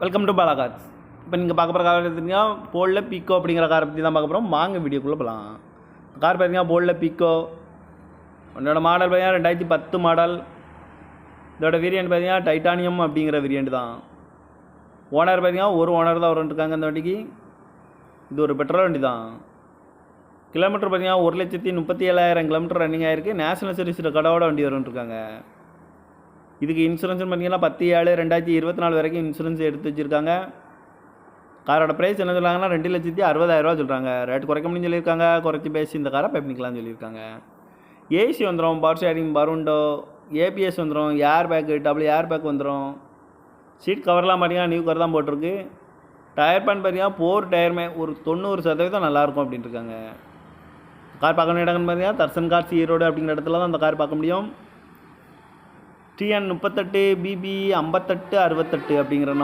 Welcome to Bala Cars இப்போ நீங்கள் பார்க்க போகிற கார் எடுத்துட்டீங்கன்னா போல்டில் பீக்கோ அப்படிங்கிற காரை பற்றி தான் பார்க்க போகிறோம் வாங்க வீடியோக்குள்ளே போகலாம் கார் பார்த்தீங்கன்னா போல்டில் பிக்கோ உன்னோட மாடல் பார்த்தீங்கன்னா ரெண்டாயிரத்தி பத்து மாடல் இதோட வேரியண்ட் பார்த்தீங்கன்னா டைட்டானியம் அப்படிங்கிற வேரியண்ட் தான். ஓனர் பார்த்தீங்கன்னா ஒரு ஓனர் தான் இருக்காங்க இந்த வண்டிக்கு. இது ஒரு பெட்ரோல் வண்டி தான். கிலோமீட்டர் பார்த்தீங்கன்னா ஒரு லட்சத்தி முப்பத்தி ஏழாயிரம் கிலோமீட்டர் ரன்னிங் ஆயிருக்கு. நேஷனல் சர்வீஸ் கடவோட வண்டி வரும்ன்ட்ருக்காங்க இதுக்கு இன்சூரன்ஸ் பார்த்தீங்கன்னா பத்து ஏழு ரெண்டாயிரத்தி இருபத்தி நாலு வரைக்கும் இன்சூரன்ஸ் எடுத்து வச்சுருக்காங்க. காரோட ப்ரைஸ் என்ன சொல்கிறாங்கன்னா ரெண்டு லட்சத்தி அறுபதாயிரரூவா சொல்கிறாங்க ரேட் குறைக்க முடியும்னு சொல்லியிருக்காங்க. குறைச்சி பேசி இந்த காரை பை பண்ணிக்கலாம்னு சொல்லியிருக்காங்க. ஏசி வந்துடும் பவர் ஷேரிங் பருண்டோ ஏபிஎஸ் வந்துடும் air bag double air bag வந்துடும் சீட் கவர்லாம் பார்த்தீங்கன்னா நியூ கவர் தான் போட்டிருக்கு. டயர் பேன் பார்த்தீங்கன்னா போர் டயருமே ஒரு தொண்ணூறு சதவீதம் நல்லாயிருக்கும் அப்படின்ட்டு இருக்காங்க. கார் பார்க்க வேண்டிய இடங்கள்னு பார்த்தீங்கன்னா தர்சன் கார்ஸ் ஈரோடு அப்படிங்கிற இடத்துல தான் அந்த கார் பார்க்க முடியும். டிஎன் முப்பத்தெட்டு பிபி ஐம்பத்தெட்டு அறுபத்தெட்டு அப்படிங்கிற